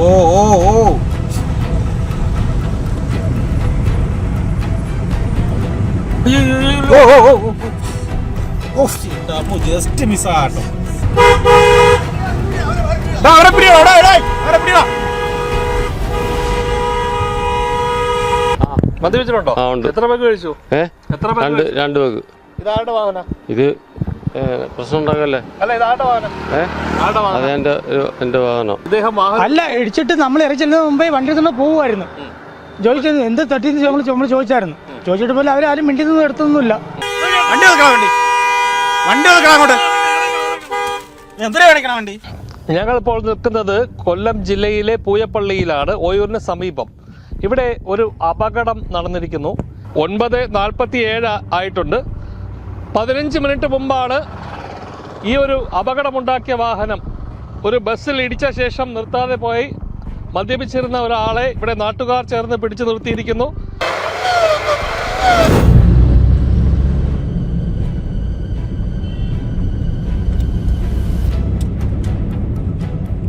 ഓ ഓ ഓ. എത്ര എത്ര രണ്ട് രണ്ട് ഇതാരുടെ വാഹന ഇത് പ്രശ്നം അല്ല ഇതാരുടെ വാഹനം? അല്ല ഇടിച്ചിട്ട് നമ്മൾ ഇറച്ചിരുന്ന മുമ്പേ വണ്ടി തന്നെ പോവുമായിരുന്നു. ചോദിച്ചത് എന്ത് തട്ടിന്ന് നമ്മൾ നമ്മൾ ചോദിച്ചായിരുന്നു. ചോദിച്ചിട്ട് പോലെ അവരാരും മിണ്ടി നിന്ന് എടുത്തൊന്നുമില്ല. വണ്ടി വണ്ടി? ഞങ്ങൾ ഇപ്പോൾ നിൽക്കുന്നത് കൊല്ലം ജില്ലയിലെ പൂയപ്പള്ളിയിലാണ് ഓയൂരിന് സമീപം. ഇവിടെ ഒരു അപകടം നടന്നിരിക്കുന്നു. ഒൻപത് നാൽപ്പത്തി ഏഴ് ആയിട്ടുണ്ട്. പതിനഞ്ച് മിനിറ്റ് മുമ്പാണ് ഈ ഒരു അപകടമുണ്ടാക്കിയ വാഹനം ഒരു ബസ്സിൽ ഇടിച്ച ശേഷം നിർത്താതെ പോയി. മദ്യപിച്ചിരുന്ന ഒരാളെ ഇവിടെ നാട്ടുകാർ ചേർന്ന് പിടിച്ചു നിർത്തിയിരിക്കുന്നു.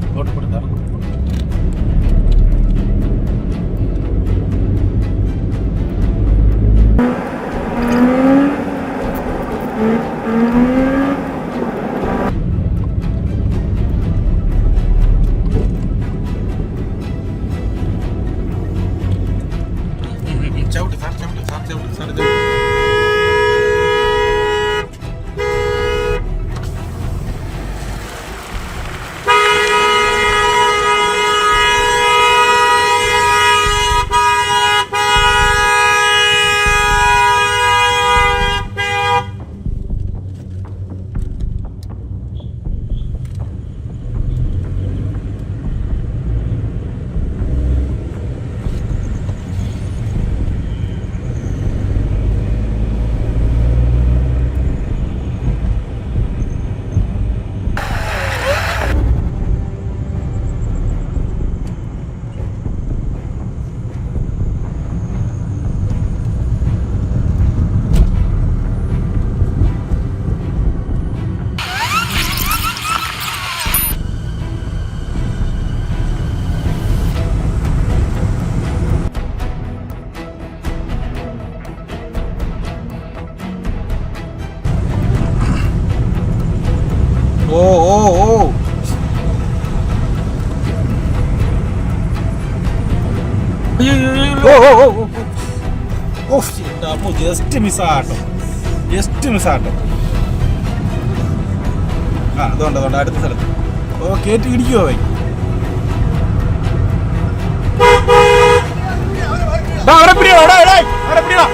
ഇങ്ങോട്ട് ആട്ടോ. Just miss ആട്ടോ. ആ അതുകൊണ്ട് അതുകൊണ്ട് അടുത്ത സ്ഥലത്ത് ഓ കേട്ട് ഇടിക്കുവോ അവൻ പിടിയെടാ, ഡാ, ഡാ, അവരെ പിടിയെടാ.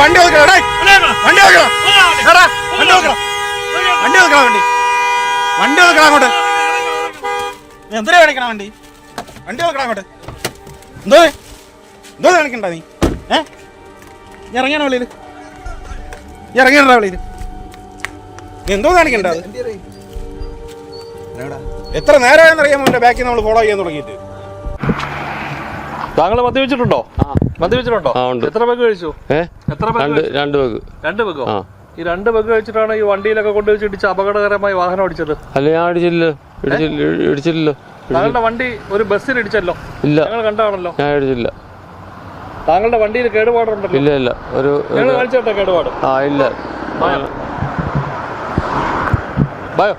വണ്ടി ഒതുക്കണം ഡാ. വണ്ടി എടാ, വണ്ടി ഒതുക്കണം വണ്ടി ഒതുക്കണം വണ്ടി വണ്ടി ഒതുക്കണം അങ്ങോട്ട് നീ എന്തിനാ കാണിക്കണ വണ്ടി? വണ്ടി ഒതുക്കണം അങ്ങോട്ട്. എന്തോ? എന്തോ കാണിക്കണ്ട നീ? ഏ? നീ ഇറങ്ങിയാണോ വെളിയിൽ നീ ഇറങ്ങിയാണോ വെളിയിൽ നീ എന്തോ കാണിക്കണ്ട എത്ര നേരമായെന്ന് അറിയാമോ എന്റെ ബാക്കിൽ നമ്മൾ ഫോളോ ചെയ്യാൻ തുടങ്ങിയിട്ട്? താങ്കൾ മദ്യപിച്ചിട്ടുണ്ടോ മദ്യപിച്ചിട്ടുണ്ടോ. എത്ര പേക്ക് കഴിച്ചു? എത്ര രണ്ട് രണ്ട് പേക്ക് രണ്ട് പേക്കോ ആ. ഈ രണ്ട് ബഗ് വെച്ചിട്ടാണ് ഈ വണ്ടിയിലൊക്കെ കൊണ്ടുവച്ച് ഇടിച്ച് അപകടകരമായി വാഹനം ഓടിച്ചത്. അല്ല ഞാൻ അടിച്ചില്ലല്ലോ ഇടിച്ചില്ല ഇടിച്ചില്ലല്ലോ താങ്കളുടെ വണ്ടി ഒരു ബസ്സിൽ ഇടിച്ചല്ലോ? ഇല്ല. ഞങ്ങൾ കണ്ടാണല്ലോ? ഞാൻ ഇടിച്ചില്ല. താങ്കളുടെ വണ്ടിയിൽ കേടുപാടുണ്ടല്ലോ ഇല്ല ഇല്ല. ഒരു ഞങ്ങൾ ഒരു- കാണിച്ചോട്ടെ കേടുപാട്? ആ ഇല്ല. ഭയം.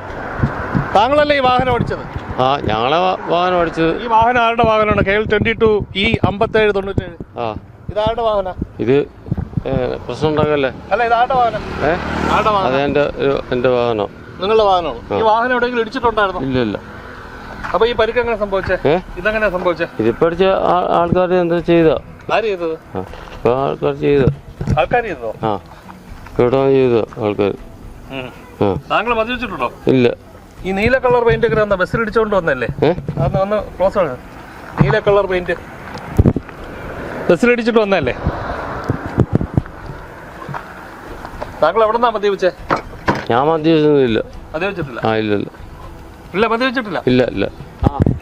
താങ്കളല്ലേ ഈ വാഹനം ഓടിച്ചത്? ആ ഞങ്ങളെ വാഹനം ഓടിച്ചത്. ഈ വാഹനം ആരുടെ വാഹനമാണ്? K L twenty two E അമ്പത്തേഴ് തൊണ്ണൂറ്റേഴ്. ആ. ഇതാരുടെ വാഹന? ഇത് പ്രശ്നം ഉണ്ടാകല്ലേ? അല്ല ഇതാരുടെ വാഹനം? ഏ? ആരുടെ അത് വാഹനം എന്റെ ഒരു എന്റെ വാഹനം? നിങ്ങളുടെ വാഹനമാണ് ഈ വാഹനം എവിടെയെങ്കിലും ഇടിച്ചിട്ടുണ്ടായിരുന്നു? ഇല്ല ഇല്ല. അപ്പൊ ഈ പരിക്ക് എങ്ങനെ സംഭവിച്ചേ? ഏ? ഇതെങ്ങനെ സംഭവിച്ചേ? ഇതിപ്പോ അടിച്ച ആൾക്കാർ എന്താ ചെയ്ത? ആര് ചെയ്തത്? ഇപ്പൊ ആൾക്കാർ ചെയ്ത? ആൾക്കാർ ചെയ്തതോ? ആ. ചെയ്ത ആൾക്കാർ താങ്കൾ മദ്യപിച്ചിട്ടുണ്ടോ? ഇല്ല. ഈ നീല കളർ പെയിന്റ് ഒക്കെ വന്ന ബസ്സിൽ ഇടിച്ചോണ്ട് വന്നല്ലേ? അന്ന് ഒന്ന് ക്ലോസ് ആണ്. നീല കളർ പെയിന്റ് ബസ്സിൽ ഇടിച്ചിട്ട് വന്നല്ലേ? താങ്കൾ എവിടെ നിന്നാ മദ്യപിച്ചേ ഞാൻ മദ്യപിച്ചൊന്നുമില്ല മദ്യപിച്ചിട്ടില്ല ആ ഇല്ല ഇല്ല. ഇല്ല മദ്യപിച്ചിട്ടില്ല ഇല്ല ഇല്ല.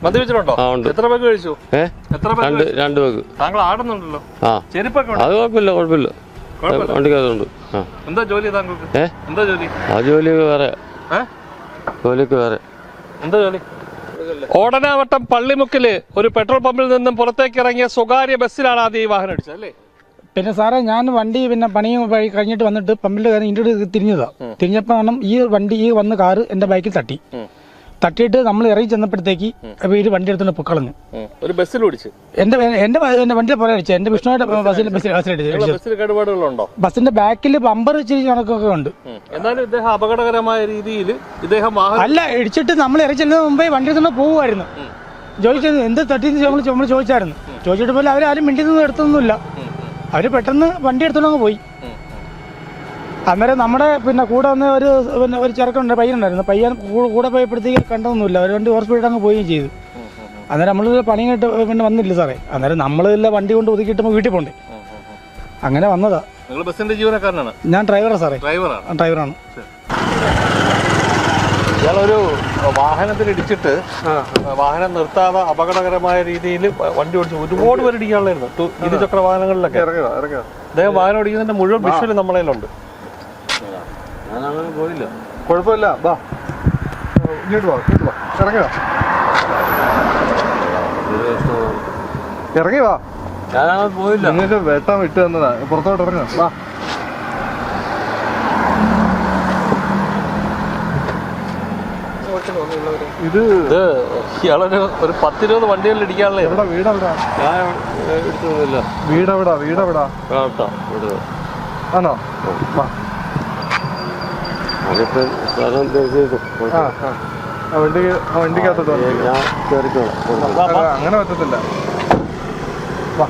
മദ്യപിച്ചിട്ടുണ്ടോ ആ, ഉണ്ട്. എത്ര പേക്ക് കഴിച്ചു? ഏ? എത്ര പേക്ക് രണ്ട് രണ്ട് പേക്ക് താങ്കൾ ആടുന്നുണ്ടല്ലോ. ആ. ചെരുപ്പൊക്കെ ഉണ്ട്? അത് കുഴപ്പമില്ല കുഴപ്പമില്ല. കുഴപ്പമില്ല. വണ്ടിക്കകത്തുണ്ട്. ആ. എന്താ ജോലി താങ്കൾക്ക്? ഏ? എന്താ ജോലി? ആ ജോലിയൊക്കെ വേറെ. ഏ? ജോലിയൊക്കെ വേറെ. എന്താ ജോലി? ഓടനാവട്ടം പള്ളിമുക്കിൽ ഒരു പെട്രോൾ പമ്പിൽ നിന്നും പുറത്തേക്ക് ഇറങ്ങിയ സ്വകാര്യ ബസ്സിലാണ് ആദ്യം ഈ വാഹനം അടിച്ചത് അല്ലേ? പിന്നെ സാറേ ഞാൻ വണ്ടി പിന്നെ പണിയും വഴി കഴിഞ്ഞിട്ട് വന്നിട്ട് പമ്പിന്റെ കാര്യം ഇങ്ങോട്ട് തിരിഞ്ഞതാ. തിരിഞ്ഞപ്പോഴാണ് ഈ വണ്ടി ഈ വന്ന കാറ് എന്റെ ബൈക്കിൽ തട്ടി. തട്ടിയിട്ട് നമ്മൾ ഇറങ്ങി ചെന്നപ്പോഴത്തേക്ക് ഈ വണ്ടി എടുത്തോണ്ട് പൊക്കളഞ്ഞു. ഒരു ബസ്സിൽ ഓടിച്ച്? എന്റെ എന്റെ എന്റെ പോലെ അടിച്ചു എന്റെ വിഷ്ണുവായിട്ട് ബസ്സിൽ ബസ്സിൽ കേടുപാടുകളുണ്ടോ? ബസ്സിന്റെ ബാക്കിൽ ബമ്പർ ഇച്ചിരി കണക്കൊക്കെ ഉണ്ട്. എന്നാലും ഇദ്ദേഹം അപകടകരമായ രീതിയിൽ ഇദ്ദേഹം അല്ല ഇടിച്ചിട്ട് നമ്മൾ ഇറങ്ങി ചെന്നതിന് മുമ്പേ വണ്ടി എടുത്തോണ്ട് പോവുമായിരുന്നു. ചോദിച്ചത് എന്ത് തട്ടിന്ന് നമ്മൾ നമ്മൾ ചോദിച്ചായിരുന്നു ചോദിച്ചിട്ട് പോലെ അവരാരും മിണ്ടി നിന്ന് എടുത്തൊന്നുമില്ല. അവർ പെട്ടെന്ന് വണ്ടി എടുത്തോണ്ട് പോയി. അന്നേരം നമ്മുടെ പിന്നെ കൂടെ വന്ന ഒരു പിന്നെ ഒരു ചെറുക്കുണ്ട് പയ്യനുണ്ടായിരുന്നു. പയ്യൻ കൂടെ പോയപ്പോഴത്തേക്ക് കണ്ടതൊന്നുമില്ല. അവർ വണ്ടി ഹോസ്പിറ്റലിൽ അങ്ങ് പോവുകയും ചെയ്തു. അന്നേരം നമ്മൾ പണി കേട്ട് പിന്നെ വന്നില്ല സാറേ. അന്നേരം നമ്മളില്ല വണ്ടി കൊണ്ട് ഒതുക്കിയിട്ട് വീട്ടിൽ പോണ്ടേ. അങ്ങനെ വന്നതാ. നിങ്ങൾ ബസ്സിന്റെ ജീവനക്കാരനാണ്. ഞാൻ ഡ്രൈവറാണ് സാറേ. ഡ്രൈവറാണ്. ഡ്രൈവറാണ്. ഇയാളൊരു വാഹനത്തിൽ ഇടിച്ചിട്ട് വാഹനം നിർത്താതെ അപകടകരമായ രീതിയിൽ വണ്ടി ഓടിച്ചു ഒരുപാട് പേര് ഇടിക്കാനുള്ളായിരുന്നു ഇരുചക്ര വാഹനങ്ങളിലൊക്കെ അദ്ദേഹം വാഹനം ഓടിക്കുന്നതിന്റെ മുഴുവൻ വിഷ്വൽ നമ്മളെ ഉണ്ട് ഞാനങ്ങനെ പോയില്ല. കുഴപ്പമില്ല. വാ. ഇങ്ങോട്ട് വാ ഇങ്ങോട്ട് വാ. ഇറങ്ങി വാ. ഇറങ്ങി വാ. ഞാനങ്ങനെ പോയില്ല. നിങ്ങൾക്ക് വെട്ടം വിട്ട് തന്നതാ. പുറത്തോട്ട് ഇറങ്ങാം വാ. ഇത് ഇത് ഇയാളൊരു ഒരു പത്തിരുപത് വണ്ടികളിൽ ഇടിക്കാനുള്ള എവിടെ? വീട് എവിടാ ഞാൻ എടുത്തൊന്നുമില്ല വീട് എവിടാ വീട് എവിടാ കേട്ടോ ഇവിടെ ആണോ? വാ. അതിപ്പോ സ്ഥലം തിരിച്ചു ആ ആ. ആ വണ്ടി ആ വണ്ടിക്കകത്തോട്ട് ഞാൻ കയറിക്കോളാം അങ്ങനെ പറ്റത്തില്ല. വാ.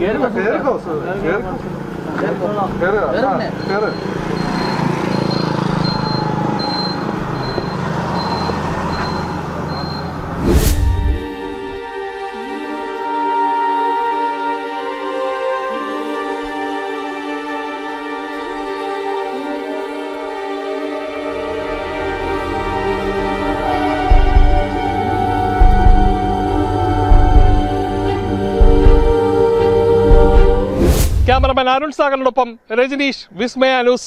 കേറിക്കോ കേറുക കേറുക ആ, ക്യാമറമാൻ അരുൺ സാഗറിനൊപ്പം രജനീഷ് വിസ്മയ ന്യൂസ്.